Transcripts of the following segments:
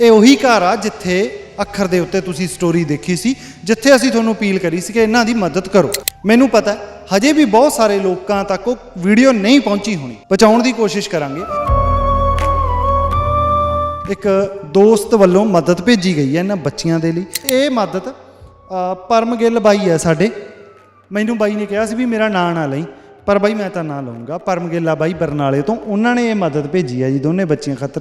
ਇਹ ਉਹੀ ਘਰ ਆ ਜਿੱਥੇ ਅੱਖਰ ਦੇ ਉੱਤੇ ਤੁਸੀਂ ਸਟੋਰੀ ਦੇਖੀ ਸੀ ਜਿੱਥੇ ਅਸੀਂ ਤੁਹਾਨੂੰ ਅਪੀਲ ਕਰੀ ਸੀ ਕਿ ਇਹਨਾਂ ਦੀ ਮਦਦ ਕਰੋ। ਮੈਨੂੰ ਪਤਾ ਹੈ, ਹਜੇ ਵੀ ਬਹੁਤ ਸਾਰੇ ਲੋਕਾਂ ਤੱਕ ਉਹ ਵੀਡੀਓ ਨਹੀਂ ਪਹੁੰਚੀ ਹੋਣੀ। ਪਹੁੰਚਾਉਣ ਦੀ ਕੋਸ਼ਿਸ਼ ਕਰਾਂਗੇ। ਇੱਕ ਦੋਸਤ ਵੱਲੋਂ ਮਦਦ ਭੇਜੀ ਗਈ ਹੈ ਇਹਨਾਂ ਬੱਚੀਆਂ ਦੇ ਲਈ। ਇਹ ਮਦਦ ਅ, ਪਰਮ ਗਿੱਲ ਬਾਈ ਹੈ ਸਾਡੇ। ਮੈਨੂੰ ਬਾਈ ਨੇ ਕਿਹਾ ਸੀ ਵੀ ਮੇਰਾ ਨਾਂ ਨਾ ਲਈ ਪਰ ਬਾਈ ਮੈਂ ਤਾਂ ਨਾਂ ਲਵਾਂਗਾ ਪਰਮ ਗਿੱਲ ਬਾਈ ਬਰਨਾਲੇ ਤੋਂ। ਉਹਨਾਂ ਨੇ ਇਹ ਮਦਦ ਭੇਜੀ ਹੈ ਜੀ ਦੋਨੇ ਬੱਚੀਆਂ ਖਾਤਰ।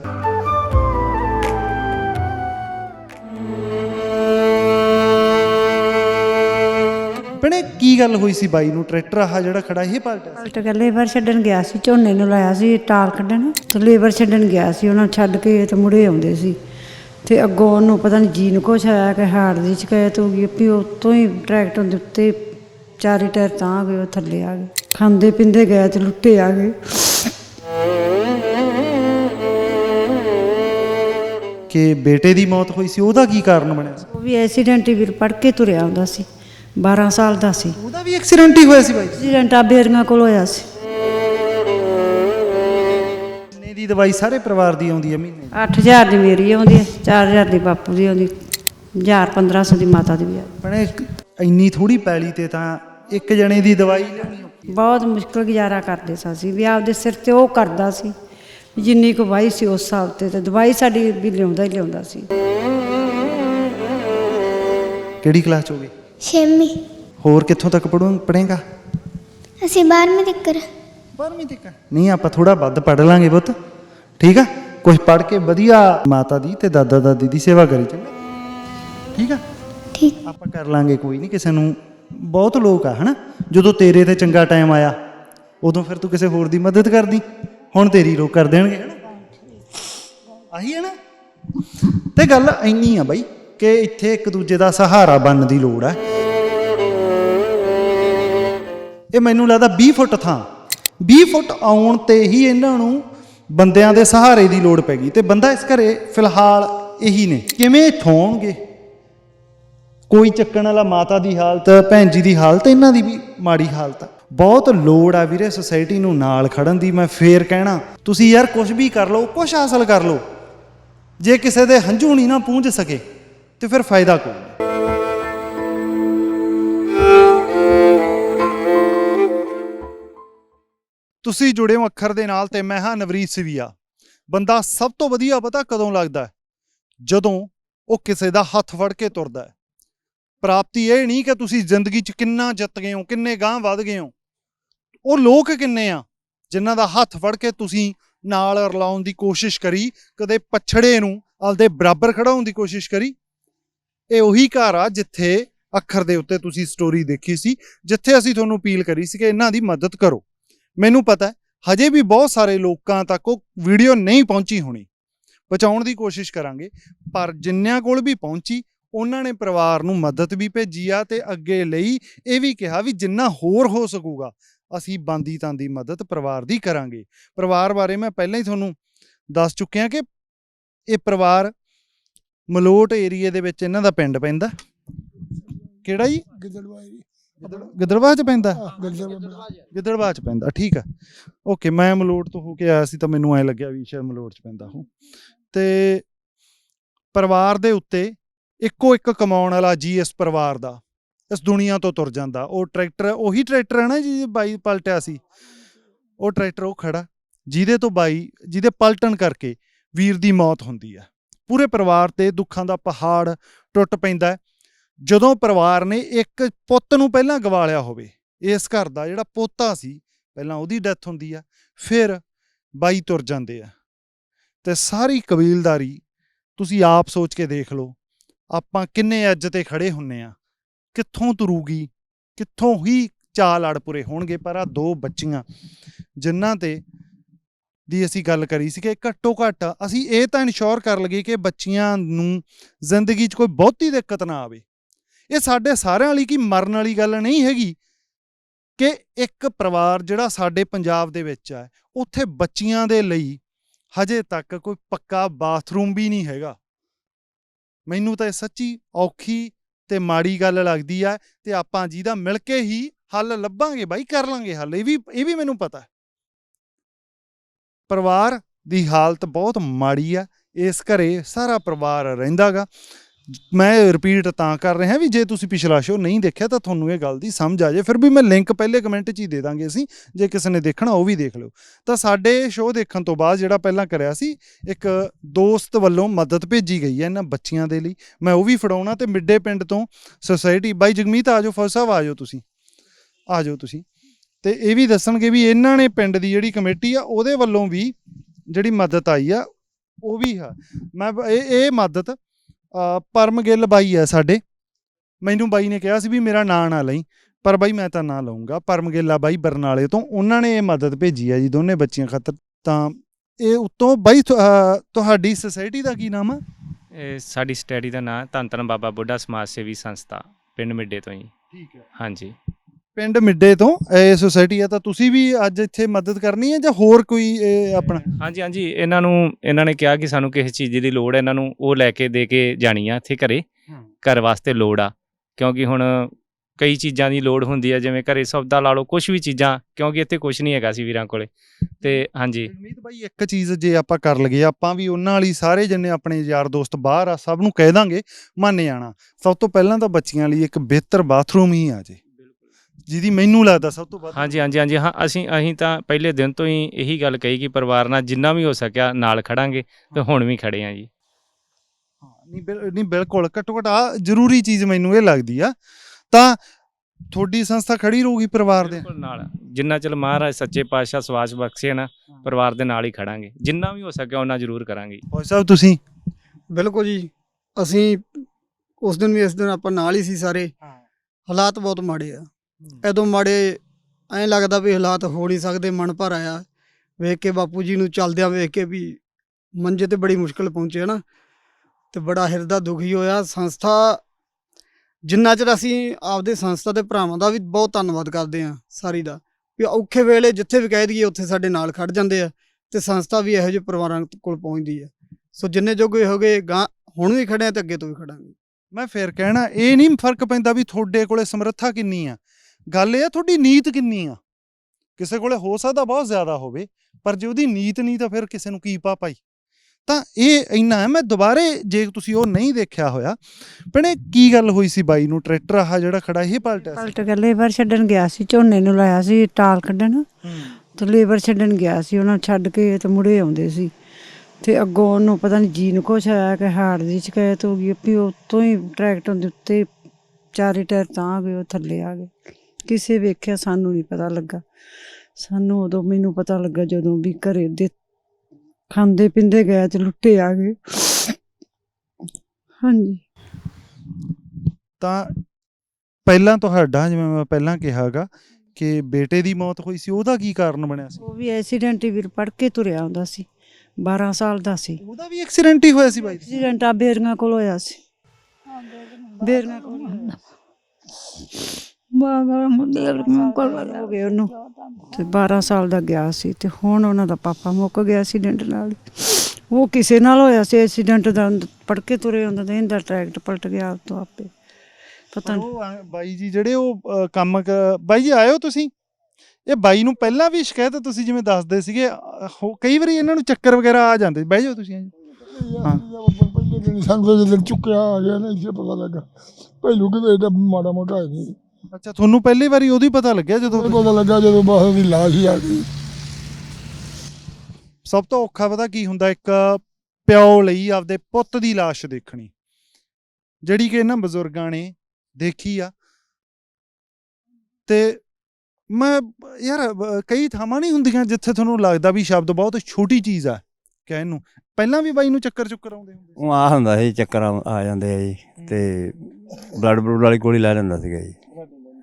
ਭੈਣੇ ਕੀ ਗੱਲ ਹੋਈ ਸੀ ਬਾਈ ਨੂੰ? ਟਰੈਕਟਰ ਆਹ ਜਿਹੜਾ ਖੜਾ ਇਹ ਪਲਟਿਆ ਸੀ? ਪਲਟ ਕੇ ਲੇਬਰ ਛੱਡਣ ਗਿਆ ਸੀ ਝੋਨੇ ਨੂੰ ਲਾਇਆ ਸੀ ਟਾਲ ਕੱਢਣ। ਤੇ ਲੇਬਰ ਛੱਡਣ ਗਿਆ ਸੀ ਉਹਨਾਂ ਨੂੰ ਛੱਡ ਕੇ ਤੇ ਮੁੜੇ ਆਉਂਦੇ ਸੀ। ਤੇ ਅੱਗੋਂ ਉਹਨੂੰ ਪਤਾ ਨਹੀਂ ਜੀ ਨੂੰ ਕੁਛ ਆਇਆ ਕਿ ਹਾਰਟ ਦੀ ਸ਼ਿਕਾਇਤ ਹੋ ਗਈ ਵੀ ਉੱਤੋਂ ਹੀ ਟਰੈਕਟਰ ਦੇ ਉੱਤੇ ਚਾਰੇ ਟਾਇਰ ਤਾਂ ਆ ਗਏ ਉਹ ਥੱਲੇ ਆ ਗਏ। ਖਾਂਦੇ ਪਿੰਦੇ ਗਏ ਤੇ ਲੁੱਟੇ ਆ ਗਏ। ਕਿ ਬੇਟੇ ਦੀ ਮੌਤ ਹੋਈ ਸੀ ਉਹਦਾ ਕੀ ਕਾਰਨ ਬਣਿਆ? ਸੀ ਉਹ ਵੀ ਐਕਸੀਡੈਂਟ ਹੀ ਵੀਰ ਪੜ ਕੇ ਤੁਰਿਆ ਆਉਂਦਾ ਸੀ। 12 ਸਾਲ ਦਾ ਸੀ। ਉਹਦਾ ਵੀ ਐਕਸੀਡੈਂਟ ਹੀ ਹੋਇਆ ਸੀ ਬਾਈ ਐਕਸੀਡੈਂਟ ਆ ਬੇਰੀਆਂ ਕੋਲ ਹੋਇਆ ਸੀ। ਕਿੰਨੇ ਦੀ ਦਵਾਈ ਸਾਰੇ ਪਰਿਵਾਰ ਦੀ ਆਉਂਦੀ ਹੈ ਮਹੀਨੇ 8000 ਦੀ ਮੇਰੀ ਆਉਂਦੀ ਹੈ 4000 ਦੀ ਬਾਪੂ ਦੀ ਆਉਂਦੀ 1000 1500 ਦੀ ਮਾਤਾ ਦੀ ਵੀ ਆ। ਭੈਣੇ ਇੰਨੀ ਥੋੜੀ ਪੈਲੀ ਤੇ ਤਾਂ ਇੱਕ ਜਣੇ ਦੀ ਦਵਾਈ ਲੈਣੀ ਬਹੁਤ ਮੁਸ਼ਕਲ ਗੁਜ਼ਾਰਾ ਕਰਦੇ ਸਾਂ ਅਸੀਂ। ਵੀ ਆਪਦੇ ਸਿਰ ਤੇ ਉਹ ਕਰਦਾ ਸੀ ਜਿੰਨੀ ਕੁ ਵਾਈ ਸੀ ਉਸ ਹਿਸਾਬ ਤੇ ਤੇ ਦਵਾਈ ਸਾਡੀ ਵੀ ਲਿਆਉਂਦਾ ਹੀ ਲਿਆਉਂਦਾ ਸੀ। ਕਿਹੜੀ ਕਲਾਸ ਚ ਹੋਗੀ ਛੇਵੀਂ। ਹੋਰ ਕਿੱਥੋਂ ਤੱਕ ਪੜੂ ਪੜੇਗਾ ਅਸੀਂ 12ਵੀਂ ਤੱਕ 12ਵੀਂ ਤੱਕ ਨਹੀਂ ਆਪਾਂ ਥੋੜਾ ਵੱਧ ਪੜ ਲਾਂਗੇ ਪੁੱਤ। ਠੀਕ ਆ? ਕੁਝ ਪੜ ਕੇ ਵਧੀਆ ਮਾਤਾ ਦੀ ਤੇ ਦਾਦਾ ਦਾਦੀ ਦੀ ਸੇਵਾ ਕਰੀ ਚੰਗਾ? ਠੀਕ ਆ? ਠੀਕ। ਆਪਾਂ ਕਰ ਲਾਂਗੇ ਕੋਈ ਨਹੀਂ ਕਿਸੇ ਨੂੰ। ਬਹੁਤ ਲੋਕ ਆ ਹਨਾ? ਜਦੋਂ ਤੇਰੇ ਤੇ ਚੰਗਾ ਟਾਈਮ ਆਇਆ ਉਦੋਂ ਫਿਰ ਤੂੰ ਕਿਸੇ ਹੋਰ ਦੀ ਮਦਦ ਕਰਦੀ। ਹੁਣ ਤੇਰੀ ਲੋਕ ਕਰ ਦੇਣਗੇ ਹਨਾ? ਆਹੀ ਹੈ ਨਾ? ਤੇ ਗੱਲ ਇੰਨੀ ਆ ਬਾਈ ਕਿ ਇੱਥੇ ਇੱਕ ਦੂਜੇ ਦਾ ਸਹਾਰਾ ਬਣਨ ਦੀ ਲੋੜ ਹੈ। ਇਹ ਮੈਨੂੰ ਲੱਗਦਾ 20 ਫੁੱਟ ਥਾਂ। 20 ਫੁੱਟ ਆਉਣ ਤੇ ਹੀ ਇਹਨਾਂ ਨੂੰ ਬੰਦਿਆਂ ਦੇ ਸਹਾਰੇ ਦੀ ਲੋੜ ਪੈ ਗਈ। ਤੇ ਬੰਦਾ ਇਸ ਘਰੇ ਫਿਲਹਾਲ ਇਹੀ ਨੇ। ਕਿਵੇਂ ਥੋਣਗੇ ਕੋਈ ਚੱਕਣ ਵਾਲਾ ਮਾਤਾ ਦੀ ਹਾਲਤ, ਭੈਣ ਜੀ ਦੀ ਹਾਲਤ, ਇਹਨਾਂ ਦੀ ਵੀ ਮਾੜੀ ਹਾਲਤ। ਆ ਬਹੁਤ ਲੋੜ ਆ ਵੀਰੇ ਸੁਸਾਇਟੀ ਨੂੰ ਨਾਲ ਖੜਨ ਦੀ। ਮੈਂ ਫੇਰ ਕਹਿਣਾ, ਤੁਸੀਂ ਯਾਰ ਕੁਝ ਵੀ ਕਰ ਲਓ ਕੁਝ ਹਾਸਲ ਕਰ ਲਓ। ਜੇ ਕਿਸੇ ਦੇ ਹੰਝੂ ਨਹੀਂ ਨਾ ਪੂੰਝ ਸਕੇ। ਤੇ ਫਿਰ ਫਾਇਦਾ ਕੋਈ ਨਹੀਂ ਤੁਸੀਂ ਜੁੜੇ ਹੋ ਅੱਖਰ ਦੇ ਨਾਲ ਤੇ ਮੈਂ ਹਾਂ ਨਵਰੀਤ ਸਿਵੀਆ। ਬੰਦਾ ਸਭ ਤੋਂ ਵਧੀਆ ਪਤਾ ਕਦੋਂ ਲੱਗਦਾ ਹੈ? ਜਦੋਂ ਉਹ ਕਿਸੇ ਦਾ ਹੱਥ ਫੜ ਕੇ ਤੁਰਦਾ ਹੈ। ਪ੍ਰਾਪਤੀ ਇਹ ਨਹੀਂ ਕਿ ਤੁਸੀਂ ਜ਼ਿੰਦਗੀ 'ਚ ਕਿੰਨਾ ਜਿੱਤ ਗਏ ਹੋ, ਕਿੰਨੇ ਗਾਂਹ ਵੱਧ ਗਏ ਹੋ। ਉਹ ਲੋਕ ਕਿੰਨੇ ਆ ਜਿਨ੍ਹਾਂ ਦਾ ਹੱਥ ਫੜ ਕੇ ਤੁਸੀਂ ਨਾਲ ਰਲਾਉਣ ਦੀ ਕੋਸ਼ਿਸ਼ ਕਰੀ, ਕਦੇ ਪਛੜੇ ਨੂੰ ਆਪਦੇ ਬਰਾਬਰ ਖੜਾਉਣ ਦੀ ਕੋਸ਼ਿਸ਼ ਕਰੀ ਇਹ ਉਹੀ ਘਰ ਆ ਜਿੱਥੇ ਅੱਖਰ ਦੇ ਉੱਤੇ ਤੁਸੀਂ ਸਟੋਰੀ ਦੇਖੀ ਸੀ, ਜਿੱਥੇ ਅਸੀਂ ਤੁਹਾਨੂੰ ਅਪੀਲ ਕਰੀ ਸੀ ਕਿ ਇਹਨਾਂ ਦੀ ਮਦਦ ਕਰੋ। ਮੈਨੂੰ ਪਤਾ ਹਜੇ ਵੀ ਬਹੁਤ ਸਾਰੇ ਲੋਕਾਂ ਤੱਕ ਉਹ ਵੀਡੀਓ ਨਹੀਂ ਪਹੁੰਚੀ ਹੋਣੀ। ਬਚਾਉਣ ਦੀ ਕੋਸ਼ਿਸ਼ ਕਰਾਂਗੇ, ਪਰ ਜਿੰਨਿਆਂ ਕੋਲ ਵੀ ਪਹੁੰਚੀ, ਉਹਨਾਂ ਨੇ ਪਰਿਵਾਰ ਨੂੰ ਮਦਦ ਵੀ ਭੇਜੀ ਆ ਤੇ ਅੱਗੇ ਲਈ ਇਹ ਵੀ ਕਿਹਾ ਵੀ ਜਿੰਨਾ ਹੋਰ ਹੋ ਸਕੂਗਾ, ਅਸੀਂ ਬੰਦੀ ਤਾਂ ਦੀ ਮਦਦ ਪਰਿਵਾਰ ਦੀ ਕਰਾਂਗੇ। ਪਰਿਵਾਰ ਬਾਰੇ ਮੈਂ ਪਹਿਲਾਂ ਹੀ ਤੁਹਾਨੂੰ ਦੱਸ ਚੁੱਕਿਆ ਕਿ ਇਹ ਪਰਿਵਾਰ ਮਲੋਟ ਏਰੀਏ ਦੇ ਵਿੱਚ ਇਹਨਾਂ ਦਾ ਪਿੰਡ ਪੈਂਦਾ? ਕਿਹੜਾ ਜੀ? ਗਿੱਦੜਵਾਹ ਚ ਪੈਂਦਾ? ਗਿੱਦੜਵਾ ਚ। ਪੈਂਦਾ ਠੀਕ ਆ। ਓਕੇ ਮੈਂ ਮਲੋਟ ਤੋਂ ਹੋ ਕੇ ਆਇਆ ਸੀ ਤਾਂ ਮੈਨੂੰ ਐ ਲੱਗਿਆ ਵੀ ਸ਼ਾਇਦ ਮਲੋਟ ਚ ਪੈਂਦਾ ਉਹ ਤੇ ਪਰਿਵਾਰ ਦੇ ਉੱਤੇ ਇੱਕੋ ਇੱਕ ਕਮਾਉਣ ਵਾਲਾ ਜੀ ਇਸ ਪਰਿਵਾਰ ਦਾ ਇਸ ਦੁਨੀਆ ਤੋਂ ਤੁਰ ਜਾਂਦਾ। ਉਹ ਟਰੈਕਟਰ ਉਹੀ ਟਰੈਕਟਰ ਹੈ ਨਾ ਜੀ ਬਾਈ ਪਲਟਿਆ ਸੀ। ਉਹ ਟਰੈਕਟਰ ਉਹ ਖੜਾ ਜਿਹਦੇ ਤੋਂ ਬਾਈ ਜਿਹਦੇ ਪਲਟਣ ਕਰਕੇ ਵੀਰ ਦੀ ਮੌਤ ਹੁੰਦੀ ਹੈ ਪੂਰੇ ਪਰਿਵਾਰ ਤੇ ਦੁੱਖਾਂ ਦਾ ਪਹਾੜ ਟੁੱਟ ਪੈਂਦਾ ਹੈ। ਜਦੋਂ ਪਰਿਵਾਰ ਨੇ ਇੱਕ ਪੁੱਤ ਨੂੰ ਪਹਿਲਾਂ ਗਵਾ ਲਿਆ ਹੋਵੇ, ਇਸ ਘਰ ਦਾ ਜਿਹੜਾ ਪੋਤਾ ਸੀ, ਪਹਿਲਾਂ ਉਹਦੀ ਡੈਥ ਹੁੰਦੀ ਆ, ਫਿਰ ਬਾਈ ਤੁਰ ਜਾਂਦੇ ਆ। ਤੇ ਸਾਰੀ ਕਬੀਲਦਾਰੀ ਤੁਸੀਂ ਆਪ ਸੋਚ ਕੇ ਦੇਖ ਲਓ, ਆਪਾਂ ਕਿੰਨੇ ਅੱਜ ਤੇ ਖੜੇ ਹੁੰਨੇ ਆ, ਕਿੱਥੋਂ ਤੁਰੂਗੀ, ਕਿੱਥੋਂ ਹੀ ਚਾਲ ਅੜ ਪੂਰੇ ਹੋਣਗੇ, ਪਰ ਆ ਦੋ ਬੱਚੀਆਂ, ਜਿਨ੍ਹਾਂ ਤੇ ਦੀ ਅਸੀਂ ਗੱਲ ਕਰੀ ਸੀ ਕਿ ਘੱਟੋ ਘੱਟ ਅਸੀਂ ਇਹ ਤਾਂ ਇਨਸ਼ੋਰ ਕਰ ਲਈਏ ਕਿ ਬੱਚੀਆਂ ਨੂੰ ਜ਼ਿੰਦਗੀ 'ਚ ਕੋਈ ਬਹੁਤੀ ਦਿੱਕਤ ਨਾ ਆਵੇ। ਇਹ ਸਾਡੇ ਸਾਰਿਆਂ ਲਈ ਕੀ ਮਰਨ ਵਾਲੀ ਗੱਲ ਨਹੀਂ ਹੈਗੀ ਕਿ ਇੱਕ ਪਰਿਵਾਰ ਜਿਹੜਾ ਸਾਡੇ ਪੰਜਾਬ ਦੇ ਵਿੱਚ ਹੈ ਉੱਥੇ ਬੱਚੀਆਂ ਦੇ ਲਈ ਹਜੇ ਤੱਕ ਕੋਈ ਪੱਕਾ ਬਾਥਰੂਮ ਵੀ ਨਹੀਂ ਹੈਗਾ। ਮੈਨੂੰ ਤਾਂ ਇਹ ਸੱਚੀ ਔਖੀ ਤੇ ਮਾੜੀ ਗੱਲ ਲੱਗਦੀ ਹੈ ਤੇ ਆਪਾਂ ਜਿਹਦਾ ਮਿਲ ਕੇ ਹੀ ਹੱਲ ਲੱਭਾਂਗੇ ਬਾਈ, ਕਰ ਲਾਂਗੇ ਹੱਲ, ਇਹ ਵੀ ਇਹ ਵੀ ਮੈਨੂੰ ਪਤਾ। ਪਰਿਵਾਰ ਦੀ ਹਾਲਤ ਬਹੁਤ ਮਾੜੀ ਆ, ਇਸ ਘਰੇ ਸਾਰਾ ਪਰਿਵਾਰ ਰਹਿੰਦਾਗਾ ਮੈਂ ਰਿਪੀਟ ਤਾਂ ਕਰ ਰਿਹਾ ਵੀ ਜੇ ਤੁਸੀਂ ਪਿਛਲਾ ਸ਼ੋਅ ਨਹੀਂ ਦੇਖਿਆ ਤਾਂ ਤੁਹਾਨੂੰ ਇਹ ਗੱਲ ਦੀ ਸਮਝ ਆ ਜਾਏ ਫਿਰ ਵੀ ਮੈਂ ਲਿੰਕ ਪਹਿਲੇ ਕਮੈਂਟ 'ਚ ਹੀ ਦੇ ਦਾਂਗੇ ਅਸੀਂ, ਜੇ ਕਿਸੇ ਨੇ ਦੇਖਣਾ ਉਹ ਵੀ ਦੇਖ ਲਿਓ। ਤਾਂ ਸਾਡੇ ਸ਼ੋਅ ਦੇਖਣ ਤੋਂ ਬਾਅਦ ਜਿਹੜਾ ਪਹਿਲਾਂ ਕਰਿਆ ਸੀ, ਇੱਕ ਦੋਸਤ ਵੱਲੋਂ ਮਦਦ ਭੇਜੀ ਗਈ ਹੈ ਇਹਨਾਂ ਬੱਚੀਆਂ ਦੇ ਲਈ। ਮੈਂ ਉਹ ਵੀ ਫੜਾਉਣਾ ਤੇ ਮਿੱਡੇ ਪਿੰਡ ਤੋਂ ਸੁਸਾਇਟੀ ਬਾਈ ਜਗਮੀਤ ਆਜੋ ਫੌਜ ਸਾਹਿਬ ਆਜੋ ਤੁਸੀਂ। ਆਜੋ ਤੁਸੀਂ। ਤੇ ਇਹ ਵੀ ਦੱਸਣਗੇ ਵੀ ਇਹਨਾਂ ਨੇ ਪਿੰਡ ਦੀ ਜਿਹੜੀ ਕਮੇਟੀ ਆ ਉਹਦੇ ਵੱਲੋਂ ਵੀ ਜਿਹੜੀ ਮਦਦ ਆਈ ਆ ਉਹ ਵੀ ਆ। ਮੈਂ ਇਹ ਇਹ ਮਦਦ ਪਰਮ ਗਿੱਲ ਬਾਈ ਆ ਸਾਡੇ। ਮੈਨੂੰ ਬਾਈ ਨੇ ਕਿਹਾ ਸੀ ਵੀ ਮੇਰਾ ਨਾਂ ਨਾ ਲਈ ਪਰ ਬਾਈ ਮੈਂ ਤਾਂ ਨਾਂ ਲਊਂਗਾ। ਪਰਮ ਗਿੱਲ ਬਾਈ ਬਰਨਾਲੇ ਤੋਂ ਉਹਨਾਂ ਨੇ ਇਹ ਮਦਦ ਭੇਜੀ ਆ ਜੀ ਦੋਨੇ ਬੱਚੀਆਂ ਖਾਤਰ। ਤਾਂ ਇਹ ਉੱਤੋਂ ਬਾਈ ਤੁਹਾਡੀ ਸੁਸਾਇਟੀ ਦਾ ਕੀ ਨਾਮ ਆ? ਇਹ ਸਾਡੀ ਸਟੱਡੀ ਦਾ ਨਾਂ ਧੰਨ ਧੰਨ ਬਾਬਾ ਬੁੱਢਾ ਸਮਾਜ ਸੇਵੀ ਸੰਸਥਾ ਪਿੰਡ ਮਿੱਡੇ ਤੋਂ ਹੀ ਠੀਕ ਹੈ। ਹਾਂਜੀ। ਪਿੰਡ ਮਿੱਡੇ ਤੋਂ ਇਹ ਸੁਸਾਇਟੀ ਆ ਤਾਂ ਤੁਸੀਂ ਵੀ ਅੱਜ ਇੱਥੇ ਮਦਦ ਕਰਨੀ ਹੈ ਜਾਂ ਹੋਰ ਕੋਈ ਇਹ ਆਪਣਾ? ਹਾਂਜੀ ਹਾਂਜੀ ਇਹਨਾਂ ਨੂੰ ਇਹਨਾਂ ਨੇ ਕਿਹਾ ਕਿ ਸਾਨੂੰ ਕਿਸੇ ਚੀਜ਼ ਦੀ ਲੋੜ ਹੈ ਇਹਨਾਂ ਨੂੰ ਉਹ ਲੈ ਕੇ ਦੇ ਕੇ ਜਾਣੀ ਆ ਇੱਥੇ ਘਰੇ। ਘਰ ਵਾਸਤੇ ਲੋੜ ਆ ਕਿਉਂਕਿ ਹੁਣ ਕਈ ਚੀਜ਼ਾਂ ਦੀ ਲੋੜ ਹੁੰਦੀ ਆ ਜਿਵੇਂ ਘਰੇ ਸੌਦਾ ਲਾ ਲਓ ਕੁਝ ਵੀ ਚੀਜ਼ਾਂ ਕਿਉਂਕਿ ਇੱਥੇ ਕੁਝ ਨਹੀਂ ਹੈਗਾ ਸੀ ਵੀਰਾਂ ਕੋਲੇ। ਤੇ ਹਾਂਜੀ। ਜਗਮੀਤ ਬਾਈ ਇੱਕ ਚੀਜ਼ ਜੇ ਆਪਾਂ ਕਰ ਲਈਏ ਆਪਾਂ ਵੀ ਉਹਨਾਂ ਵਾਲੀ ਸਾਰੇ ਜਿੰਨੇ ਆਪਣੇ ਯਾਰ ਦੋਸਤ ਬਾਹਰ ਆ ਸਭ ਨੂੰ ਕਹਿ ਦਾਂਗੇ ਮੰਨ ਜਾਣਾ। ਸਭ ਤੋਂ ਪਹਿਲਾਂ ਤਾਂ ਬੱਚੀਆਂ ਲਈ ਇੱਕ ਬਿਹਤਰ ਬਾਥਰੂਮ ਹੀ ਆ ਜੇ। ਜਿਹਦੀ ਮੈਨੂੰ ਲੱਗਦਾ ਸਭ ਤੋਂ ਵੱਧ ਹਾਂਜੀ ਹਾਂਜੀ ਹਾਂਜੀ ਹਾਂ ਅਸੀਂ ਅਸੀਂ ਤਾਂ ਪਹਿਲੇ ਦਿਨ ਤੋਂ ਹੀ ਇਹੀ ਗੱਲ ਕਹੀ ਕਿ ਪਰਿਵਾਰ ਨਾਲ ਜਿੰਨਾ ਵੀ ਹੋ ਸਕਿਆ ਨਾਲ ਖੜਾਂਗੇ ਤੇ ਹੁਣ ਵੀ ਖੜੇ ਆ ਜੀ। ਹਾਂ, ਨਹੀਂ ਬਿਲ- ਨਹੀਂ ਬਿਲਕੁਲ ਘੱਟੋ ਘੱਟ ਆ ਜ਼ਰੂਰੀ ਚੀਜ਼ ਮੈਨੂੰ ਇਹ ਲੱਗਦੀ ਆ ਤਾਂ ਤੁਹਾਡੀ ਸੰਸਥਾ ਖੜੀ ਰਹੂਗੀ ਪਰਿਵਾਰ ਦੇ? ਬਿਲਕੁਲ ਨਾਲ ਜਿੰਨਾ ਚਿਰ ਮਹਾਰਾਜ ਸੱਚੇ ਪਾਤਸ਼ਾਹ ਸਵਾਸ ਬਖਸ਼ੇ ਨਾ ਪਰਿਵਾਰ ਦੇ ਨਾਲ ਹੀ ਖੜਾਂਗੇ ਜਿੰਨਾ ਵੀ ਹੋ ਸਕਿਆ ਉਹਨਾਂ ਜ਼ਰੂਰ ਕਰਾਂਗੇ। ਫੌਜ ਸਾਹਿਬ ਤੁਸੀਂ? ਬਿਲਕੁਲ ਜੀ ਅਸੀਂ ਉਸ ਦਿਨ ਵੀ ਇਸ ਦਿਨ ਆਪਾਂ ਨਾਲ ਹੀ ਸੀ ਸਾਰੇ ਹਾਲਾਤ ਬਹੁਤ ਮਾੜੇ ਆ। ਐਦੋਂ ਮਾੜੇ ਐਂ ਲੱਗਦਾ ਵੀ ਹਾਲਾਤ ਹੋ ਨਹੀਂ ਸਕਦੇ, ਮਨ ਭਰ ਆਇਆ। ਵੇਖ ਕੇ ਬਾਪੂ ਜੀ ਨੂੰ ਚੱਲਦਿਆਂ ਵੇਖ ਕੇ ਵੀ ਮੰਜੇ ਤੇ ਬੜੀ ਮੁਸ਼ਕਲ ਪਹੁੰਚੇ ਨਾ ਤੇ ਬੜਾ ਹਿਰਦਾ ਦੁਖੀ ਹੋਇਆ। ਸੰਸਥਾ, ਜਿੰਨਾ ਚਿਰ ਅਸੀਂ ਆਪਦੇ ਸੰਸਥਾ ਦੇ ਭਰਾਵਾਂ ਦਾ ਵੀ ਬਹੁਤ ਧੰਨਵਾਦ ਕਰਦੇ ਆ ਸਾਰੀ ਦਾ, ਵੀ ਔਖੇ ਵੇਲੇ ਜਿੱਥੇ ਵੀ ਕਹਿ ਦਈਏ ਉੱਥੇ ਸਾਡੇ ਨਾਲ ਖੜ ਜਾਂਦੇ ਆ ਤੇ ਸੰਸਥਾ ਵੀ ਇਹੋ ਜਿਹੇ ਪਰਿਵਾਰਾਂ ਕੋਲ ਪਹੁੰਚਦੀ ਆ। ਸੋ ਜਿੰਨੇ ਜੋਗੇ ਹੋਗੇ, ਗਾਂ ਹੁਣ ਵੀ ਖੜੇ ਆ ਤੇ ਅੱਗੇ ਤੋਂ ਵੀ ਖੜਾਂਗੇ। ਮੈਂ ਫਿਰ ਕਹਿਣਾ, ਇਹ ਨਹੀਂ ਫ਼ਰਕ ਪੈਂਦਾ ਵੀ ਤੁਹਾਡੇ ਕੋਲੇ ਸਮਰੱਥਾ ਕਿੰਨੀ ਆ। ਗੱਲ ਇਹ ਆ ਤੁਹਾਡੀ ਨੀਤ ਕਿੰਨੀ ਆ? ਕਿਸੇ ਕੋਲੇ ਹੋ ਸਕਦਾ ਬਹੁਤ ਜ਼ਿਆਦਾ ਹੋਵੇ ਪਰ ਜੇ ਉਹਦੀ ਨੀਤ ਨਹੀਂ ਤਾਂ ਫਿਰ ਕਿਸੇ ਨੂੰ ਕੀ ਪਾ ਪਾਈ ਤਾਂ ਇਹ ਇੰਨਾ ਹੈ ਮੈਂ ਦੁਬਾਰੇ ਜੇ ਤੁਸੀਂ ਉਹ ਨਹੀਂ ਦੇਖਿਆ ਹੋਇਆ ਭੈਣੇ ਕੀ ਗੱਲ ਹੋਈ ਸੀ ਬਾਈ ਨੂੰ? ਟਰੈਕਟਰ ਆਹ ਜਿਹੜਾ ਖੜਾ ਇਹ ਪਲਟਿਆ ਸੀ? ਪਲਟ ਕੇ ਲੇਬਰ ਛੱਡਣ ਗਿਆ ਸੀ ਝੋਨੇ ਨੂੰ ਲਾਇਆ ਸੀ ਟਾਲ ਕੱਢਣ। ਤੇ ਲੇਬਰ ਛੱਡਣ ਗਿਆ ਸੀ ਉਹਨਾਂ ਛੱਡ ਕੇ ਤੇ ਮੁੜੇ ਆਉਂਦੇ ਸੀ। ਤੇ ਅੱਗੋਂ ਉਹਨੂੰ ਪਤਾ ਨਹੀਂ ਜੀ ਨੂੰ ਕੁਛ ਆਇਆ ਕਿ ਹਾਰਟ ਦੀ ਸ਼ਿਕਾਇਤ ਹੋ ਗਈ ਵੀ ਉੱਤੋਂ ਹੀ ਟਰੈਕਟਰ ਦੇ ਉੱਤੇ ਚਾਰੇ ਟਾਇਰ ਤਾਂ ਆ ਗਏ ਉਹ ਥੱਲੇ ਆ ਗਏ। ਕਿਸੇ ਵੇਖਿਆ ਸਾਨੂੰ ਨਹੀਂ ਪਤਾ ਲੱਗਾ। ਸਾਨੂੰ ਉਦੋਂ ਮੈਨੂੰ ਪਤਾ ਲੱਗਾ ਜਦੋਂ ਵੀ ਘਰੇ ਦੇ ਖਾਂਦੇ ਪਿੰਦੇ ਗਏ ਤੇ ਲੁੱਟੇ ਆ ਗਏ। ਹਾਂਜੀ। ਤਾਂ ਪਹਿਲਾਂ ਤੁਹਾਡਾ ਜਿਵੇਂ ਮੈਂ ਪਹਿਲਾਂ ਕਿਹਾਗਾ ਕਿ ਬੇਟੇ ਦੀ ਮੌਤ ਹੋਈ ਸੀ ਉਹਦਾ ਕੀ ਕਾਰਨ ਬਣਿਆ ਸੀ? ਉਹ ਵੀ ਐਕਸੀਡੈਂਟ ਹੀ ਵੀਰ ਪੜ ਕੇ ਤੁਰਿਆ ਹੁੰਦਾ ਸੀ 12 ਸਾਲ ਦਾ ਸੀ। ਉਹਦਾ ਵੀ ਐਕਸੀਡੈਂਟ ਹੀ ਹੋਇਆ ਸੀ ਬਾਈ? ਐਕਸੀਡੈਂਟ ਆ ਬੇਰੀਆਂ ਕੋਲ ਹੋਇਆ ਸੀ। ਬੇਰੀਆਂ ਕੋਲ। ਬਾਬਾ ਮੁੰਡੇ ਕੋਲ ਹੋ ਗਏ ਉਹਨੂੰ। ਤੇ 12 ਸਾਲ ਦਾ ਗਿਆ ਸੀ ਤੇ ਹੁਣ ਉਹਨਾਂ ਦਾ ਪਾਪਾ ਮੁੱਕ ਗਿਆ ਐਕਸੀਡੈਂਟ ਨਾਲ। ਉਹ ਕਿਸੇ ਨਾਲ ਹੋਇਆ ਸੀ ਐਕਸੀਡੈਂਟ ਦਾ ਪੜ ਕੇ ਤੁਰੇ ਹੁੰਦਾ ਤੇ ਇਹਦਾ ਟਰੈਕਟ ਪਲਟ ਗਿਆ ਆਪ ਤੋਂ ਆਪੇ। ਪਤਾ ਨਹੀਂ ਉਹ ਆ- ਬਾਈ ਜੀ ਜਿਹੜੇ ਉਹ ਅ, ਕੰਮ ਕ- ਬਾਈ ਜੀ ਆਇਓ ਤੁਸੀਂ। ਇਹ ਬਾਈ ਨੂੰ ਪਹਿਲਾਂ ਵੀ ਸ਼ਿਕਾਇਤ ਤੁਸੀਂ ਜਿਵੇਂ ਦੱਸਦੇ ਸੀਗੇ ਅ, ਹੋ- ਕਈ ਵਾਰੀ ਇਹਨਾਂ ਨੂੰ ਚੱਕਰ ਵਗੈਰਾ ਆ ਜਾਂਦੇ। ਬਹਿ ਜਾਓ ਤੁਸੀਂ ਹਾਂ। ਪਹਿਲੇ ਦਿਨ ਸਾਨੂੰ ਜਦੋਂ ਚੁੱਕਿਆ ਆ ਗਿਆ ਨਾ ਇੱਥੇ ਪਤਾ ਲੱਗਾ। ਪਹਿਲੂ ਕਿਤੇ ਇਹਦਾ ਮਾੜਾ ਮੋਟਾ ਹੈ ਨਹੀਂ। ਅੱਛਾ ਤੁਹਾਨੂੰ ਪਹਿਲੀ ਵਾਰੀ ਹੀ ਪਤਾ ਲੱਗਿਆ ਜਦੋਂ ਇਹ ਪਤਾ ਲੱਗਾ ਜਦੋਂ ਬਾਹਰ ਦੀ ਲਾਸ਼ ਹੀ ਆ ਗਈ। ਸਭ ਤੋਂ ਔਖਾ ਪਤਾ ਕੀ ਹੁੰਦਾ ਇੱਕ ਪਿਓ ਲਈ ਆਪਦੇ ਪੁੱਤ ਦੀ ਲਾਸ਼ ਦੇਖਣੀ। ਜਿਹੜੀ ਕਿ ਇਹਨਾਂ ਬਜ਼ੁਰਗਾਂ ਨੇ ਦੇਖੀ ਆ। ਤੇ ਮੈਂ ਯਾਰ ਕਈ ਥਾਵਾਂ ਨਹੀਂ ਹੁੰਦੀਆਂ ਜਿੱਥੇ ਤੁਹਾਨੂੰ ਲੱਗਦਾ ਵੀ ਸ਼ਬਦ ਬਹੁਤ ਛੋਟੀ ਚੀਜ਼ ਆ ਕਹਿਣ ਨੂੰ। ਪਹਿਲਾਂ ਵੀ ਬਾਈ ਨੂੰ ਚੱਕਰ ਚੁੱਕਰ ਆਉਂਦੇ ਹੁੰਦੇ ਉਹ ਆ ਹੁੰਦਾ ਸੀ ਚੱਕਰ ਆ ਆ ਜਾਂਦੇ ਆ ਜੀ। ਤੇ ਬਲੱਡ ਬਲੂਡ ਵਾਲੀ ਗੋਲੀ ਲੈ ਲੈਂਦਾ ਸੀਗਾ ਜੀ।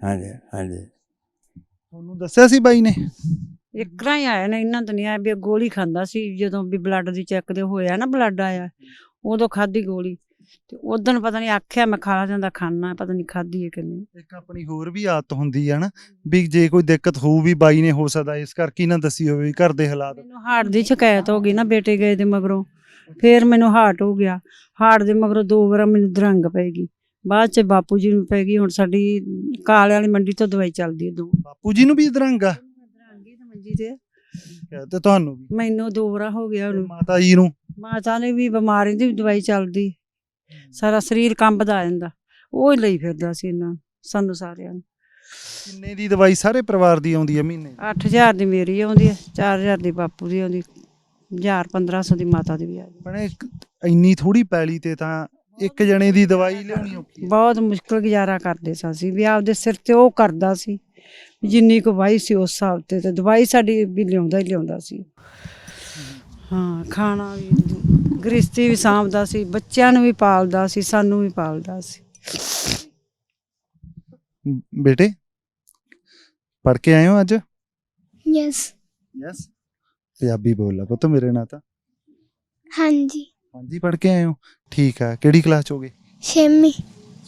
ਹਾਂਜੀ ਹਾਂਜੀ। ਤੁਹਾਨੂੰ ਦੱਸਿਆ ਸੀ ਬਾਈ ਨੇ? ਇਕਰਾ ਹੀ ਆਇਆ ਨਾ ਇਹਨਾਂ ਤੋਂ ਨਹੀਂ ਆਇਆ ਵੀ ਗੋਲੀ ਖਾਂਦਾ ਸੀ ਜਦੋਂ ਵੀ ਬਲੱਡ ਦੀ ਚੈੱਕ ਦੇ ਹੋਇਆ ਨਾ ਬਲੱਡ ਆਇਆ ਉਦੋਂ ਖਾਦੀ ਗੋਲੀ। ਤੇ ਉਦੋਂ ਪਤਾ ਨਹੀਂ ਆਖਿਆ ਮੈਂ ਖਾ ਜਾਂਦਾ ਖਾਣਾ ਪਤਾ ਨਹੀਂ ਖਾਦੀ ਹੈ ਕਿ ਨਹੀਂ। ਇੱਕ ਆਪਣੀ ਹੋਰ ਵੀ ਆਦਤ ਹੁੰਦੀ ਆ ਨਾ ਵੀ ਜੇ ਕੋਈ ਦਿੱਕਤ ਹੋਊ ਵੀ ਬਾਈ ਨੇ ਹੋ ਸਕਦਾ ਇਸ ਕਰਕੇ ਹੀ ਨਾ ਦੱਸੀ ਹੋਵੇ ਵੀ ਘਰ ਦੇ ਹਾਲਾਤ। ਮੈਨੂੰ ਹਾਰਟ ਦੀ ਸ਼ਿਕਾਇਤ ਹੋ ਗਈ ਨਾ ਬੇਟੇ ਗਏ ਦੇ ਮਗਰੋਂ ਫੇਰ ਮੈਨੂੰ ਹਾਰਟ ਹੋ ਗਿਆ। ਹਾਰਟ ਦੇ ਮਗਰੋਂ ਦੋ ਵਾਰ ਮੈਨੂੰ ਦਰੰਗ ਪੈ ਗਈ। ਬਾਅਦ ਚ ਬਾਪੂ ਜੀ ਨੂੰ ਪੈ ਗਈ ਹੁਣ ਸਾਡੀ ਕਾਲੇ ਵਾਲੀ ਮੰਡੀ ਤੋਂ ਦਵਾਈ ਚੱਲਦੀ ਹੈ ਦੋ। ਬਾਪੂ ਜੀ ਨੂੰ ਵੀ ਦਰੰਗ ਆ? ਦਰੰਗੀ ਤੇ ਮੰਜੀ ਤੇ ਠੀਕ ਹੈ, ਤੇ ਤੁਹਾਨੂੰ ਵੀ? ਮੈਨੂੰ ਦੋ ਵਾਰਾ ਹੋ ਗਿਆ ਤੇ ਉਹਨੂੰ ਮਾਤਾ ਜੀ ਨੂੰ? ਮਾਤਾ ਨੇ ਵੀ ਬਿਮਾਰੀ ਦੀ ਵੀ ਦਵਾਈ ਚੱਲਦੀ। ਸਾਰਾ ਸਰੀਰ ਕੰਬਦਾ ਜਾਂਦਾ ਉਹ ਹੀ ਲਈ ਫਿਰਦਾ ਸੀ ਇਹਨਾਂ ਨੂੰ, ਸਾਨੂੰ ਸਾਰਿਆਂ ਨੂੰ। ਕਿੰਨੇ ਦੀ ਦਵਾਈ ਸਾਰੇ ਪਰਿਵਾਰ ਦੀ ਆਉਂਦੀ ਹੈ ਮਹੀਨੇ ਦੀ? 8000 ਦੀ ਮੇਰੀ ਆਉਂਦੀ ਹੈ 4000 ਦੀ ਬਾਪੂ ਦੀ ਆਉਂਦੀ 1000 1500 ਦੀ ਮਾਤਾ ਦੀ ਵੀ ਆ ਭੈਣੇ ਇੱਕ ਇੰਨੀ ਥੋੜੀ ਪੈਲੀ ਤੇ ਤਾਂ ਇੱਕ ਜਣੇ ਦੀ ਦਵਾਈ ਲਿਆਉਣੀ ਔਖੀ ਬਹੁਤ ਮੁਸ਼ਕਲ ਗੁਜ਼ਾਰਾ ਕਰਦੇ ਸਾਂ ਅਸੀਂ ਵੀ ਆਪਦੇ ਸਿਰ ਤੇ ਉਹ ਕਰਦਾ ਸੀ। ਜਿੰਨੀ ਕੁ ਵਾਈ ਸੀ ਉਸ ਹਿਸਾਬ ਤੇ ਤੇ ਦਵਾਈ ਸਾਡੀ ਵੀ ਲਿਆਉਂਦਾ ਹੀ ਲਿਆਉਂਦਾ ਸੀ। ਹਾਂ ਖਾਣਾ ਵੀ ਗ੍ਰਿਸ਼ਤੀ ਵੀ ਸਾਂਭਦਾ ਸੀ। ਬੱਚਿਆਂ ਨੂੰ ਵੀ ਪਾਲਦਾ ਸੀ ਸਾਨੂੰ ਵੀ ਪਾਲਦਾ ਸੀ। ਬੇਟੇ ਪੜ ਕੇ ਆਏ ਹੋ ਅੱਜ? ਯੈਸ ਯੈਸ ਪੰਜਾਬੀ ਬੋਲ ਲਾ ਪੁੱਤ ਮੇਰੇ ਨਾਲ ਤਾਂ। ਹਾਂਜੀ। ਹਾਂਜੀ ਪੜ ਕੇ ਆਏ ਹੋ? ਠੀਕ ਆ। ਕਿਹੜੀ ਕਲਾਸ ਚ ਹੋਗੇ ਛੇਵੀਂ।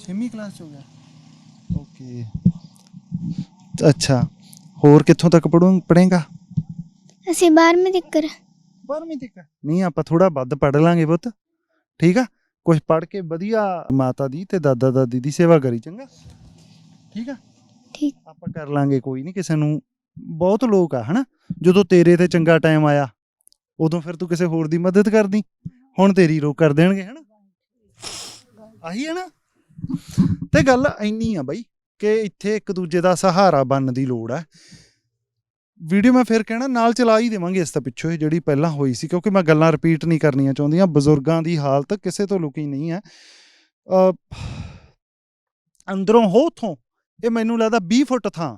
6ਵੀਂ ਕਲਾਸ ਚ ਹੋ ਗਿਆ। ਓਕੇ ਅੱਛਾ। ਹੋਰ ਕਿੱਥੋਂ ਤੱਕ ਪੜੂ ਪੜੇਗਾ ਅਸੀਂ 12ਵੀਂ ਤੱਕ 12ਵੀਂ ਤੱਕ ਨਹੀਂ ਆਪਾਂ ਥੋੜਾ ਵੱਧ ਪੜ ਲਾਂਗੇ ਪੁੱਤ। ਠੀਕ ਆ? ਕੁਝ ਪੜ ਕੇ ਵਧੀਆ ਮਾਤਾ ਦੀ ਤੇ ਦਾਦਾ ਦਾਦੀ ਦੀ ਸੇਵਾ ਕਰੀ ਚੰਗਾ? ਠੀਕ ਆ? ਠੀਕ। ਆਪਾਂ ਕਰ ਲਾਂਗੇ ਕੋਈ ਨਹੀਂ ਕਿਸੇ ਨੂੰ। ਬਹੁਤ ਲੋਕ ਆ ਹਨਾ? ਜਦੋਂ ਤੇਰੇ ਤੇ ਚੰਗਾ ਟਾਈਮ ਆਇਆ ਉਦੋਂ ਫਿਰ ਤੂੰ ਕਿਸੇ ਹੋਰ ਦੀ ਮਦਦ ਕਰਦੀ। ਹੁਣ ਤੇਰੀ ਰੋਕ ਕਰ ਦੇਣਗੇ, ਹਨਾ? ਆਹੀ ਹੈ ਨਾ? ਤੇ ਗੱਲ ਇੰਨੀ ਆ ਬਾਈ ਕਿ ਇੱਥੇ ਇੱਕ ਦੂਜੇ ਦਾ ਸਹਾਰਾ ਬਣਨ ਦੀ ਲੋੜ ਹੈ ਵੀਡੀਓ ਮੈਂ ਫਿਰ ਕਹਿਣਾ ਨਾਲ ਚਲਾ ਹੀ ਦੇਵਾਂਗੇ ਇਸ ਤੋਂ ਪਿੱਛੋਂ ਇਹ ਜਿਹੜੀ ਪਹਿਲਾਂ ਹੋਈ ਸੀ, ਕਿਉਂਕਿ ਮੈਂ ਗੱਲਾਂ ਰਿਪੀਟ ਨਹੀਂ ਕਰਨੀਆਂ ਚਾਹੁੰਦੀਆਂ, ਬਜ਼ੁਰਗਾਂ ਦੀ ਹਾਲਤ ਕਿਸੇ ਤੋਂ ਲੁਕੀ ਨਹੀਂ ਹੈ ਅ ਅੰਦਰੋਂ ਹੋ ਉਥੋਂ, ਇਹ ਮੈਨੂੰ ਲੱਗਦਾ 20 ਫੁੱਟ ਥਾਂ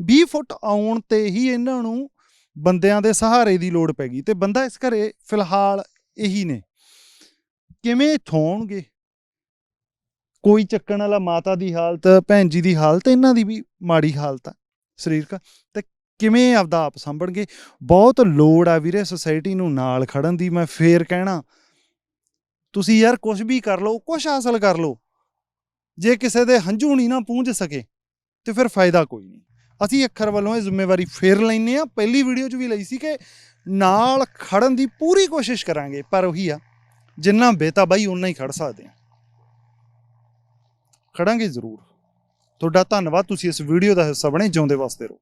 20 ਫੁੱਟ ਆਉਣ ਤੇ ਹੀ ਇਹਨਾਂ ਨੂੰ ਬੰਦਿਆਂ ਦੇ ਸਹਾਰੇ ਦੀ ਲੋੜ ਪੈ ਗਈ ਤੇ ਬੰਦਾ ਇਸ ਘਰੇ ਫਿਲਹਾਲ ਇਹੀ ਨੇ। ਕਿਵੇਂ ਇੱਥੋਂ ਆਉਣਗੇ ਕੋਈ ਚੱਕਣ ਵਾਲਾ ਮਾਤਾ ਦੀ ਹਾਲਤ, ਭੈਣ ਜੀ ਦੀ ਹਾਲਤ, ਇਹਨਾਂ ਦੀ ਵੀ ਮਾੜੀ ਹਾਲਤ ਆ ਸਰੀਰਕ, ਤੇ ਕਿਵੇਂ ਆਪਦਾ ਆਪ ਸੰਭਣਗੇ? ਬਹੁਤ ਲੋੜ ਆ ਵੀਰੇ ਸੁਸਾਇਟੀ ਨੂੰ ਨਾਲ ਖੜਨ ਦੀ, ਮੈਂ ਫੇਰ ਕਹਿਣਾ। ਤੁਸੀਂ ਯਾਰ ਕੁਝ ਵੀ ਕਰ ਲਓ ਕੁਝ ਹਾਸਲ ਕਰ ਲਓ। ਜੇ ਕਿਸੇ ਦੇ ਹੰਝੂ ਨਹੀਂ ਨਾ ਪੂੰਝ ਸਕੇ, ਤੇ ਫਿਰ ਫਾਇਦਾ ਕੋਈ ਨਹੀਂ। ਅਸੀਂ ਅੱਖਰ ਵੱਲੋਂ ਇਹ ਜ਼ਿੰਮੇਵਾਰੀ ਫੇਰ ਲੈਨੇ ਆ ਪਹਿਲੀ ਵੀਡੀਓ 'ਚ ਵੀ ਲਈ ਸੀ ਕਿ ਨਾਲ ਖੜਨ ਦੀ ਪੂਰੀ ਕੋਸ਼ਿਸ਼ ਕਰਾਂਗੇ, ਪਰ ਉਹੀ ਆ ਜਿੰਨਾ ਬੇਤਾ ਬਾਈ ਉਨਾ ਹੀ ਖੜ ਸਕਦੇ ਆ। ਖੜਾਂਗੇ ਜ਼ਰੂਰ। ਤੁਹਾਡਾ ਧੰਨਵਾਦ। ਤੁਸੀਂ ਇਸ ਵੀਡੀਓ ਦਾ ਹਿੱਸਾ ਬਣੇ, ਜਿਉਂਦੇ ਵਾਸਤੇ ਰਹੋ।